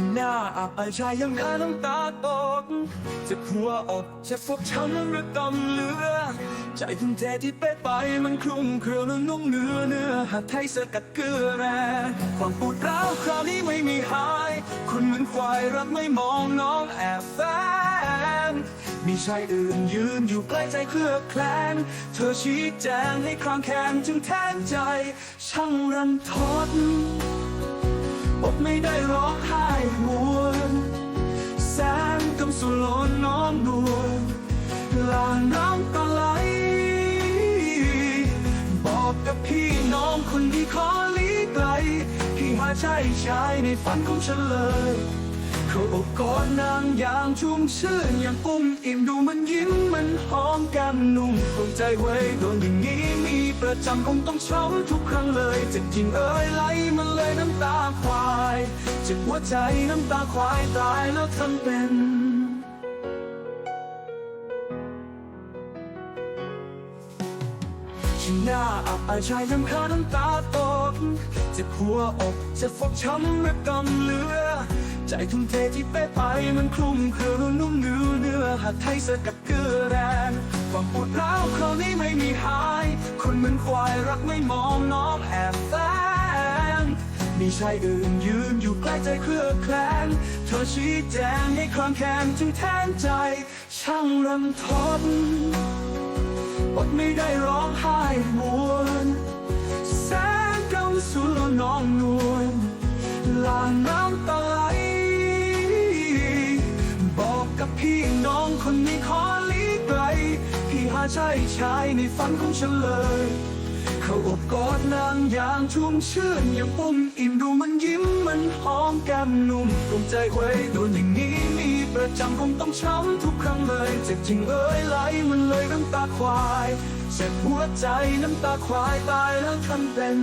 ที่หน้าอับอายชายยังหาน้ำตาตกจะหัวอกจะฟกช้ำระกำเหลือ ใจทุ่มเทที่เป๊ะไปมันคลุ้มเครือแล้วนุ่มเนื้อเนื้อหัดไทยสกัดเกลือแร่ความปวดร้าวคราวนี้ไม่มีหาย คุณเหมือนควายรักไม่มองน้องแอบแฝงมีชายอื่นยืนอยู่ใกล้ใจเคลือบแคลงเธอชี้แจงให้คลางแคลงจึงแทนใจ ช่างรันทด อดไม่ได้ร้องไห้หวนแสงกำสุลนน้องนวลลางน้ำตาไหล บอกกับพี่น้องคนที่ขอลีไกล พี่หาใช่ชายในฝันของฉันเลยเขาอบกอดนางอย่างชุ่มชื่นอย่างอุ้มอิ่มดูมันยิ้มมันหอมก้มนุ่มคงใจไว้โดนอย่างนี้ ประจำคงต้องช้ำทุกครั้งเลยเจ็บจริงเอ้ยไหลมันเลยน้ำตาควายเจ็บหัวใจน้ำตาควายตายแล้วทำเป็นที่หน้าอับอายชายน้ำค้าน้ำตาตกเจ็บหัวอกจะฟกช้ำระกำเหลือ ใจทุ่มเทที่เป๊ะไปมันคลุมเครือนุ่มเนื้อเนื้อหัดไทยสกัดเกลือแรงความปวดร้าวคราวนี้ไม่มีหา เหมือนควายรักไม่มองน้องแอบแฝงมีชายอื่นยืนอยู่ใกล้ใจเครือแคลงเธอชี้แจงให้คลางแคลงจึงแทนใจ ช่างรำทนอดไม่ได้ร้องไห้มวนแสงก่าสู่น้องนวลลางน้ ใช่ชายในฝันของฉันเลย เขาอบกอดนางอย่างชุ่มชื่นอย่างปุ่มอิ่มดูมันยิ้มมันหอมแก้มนุ่มกลมใจไว้โดนอย่างนี้มีประจำคงต้องช้ำทุกครั้งเลยเจ็บจริงเอ้ยไหลมันเลยน้ำตาควายเจ็บหัวใจน้ำตาควายตายแล้วทำเป็น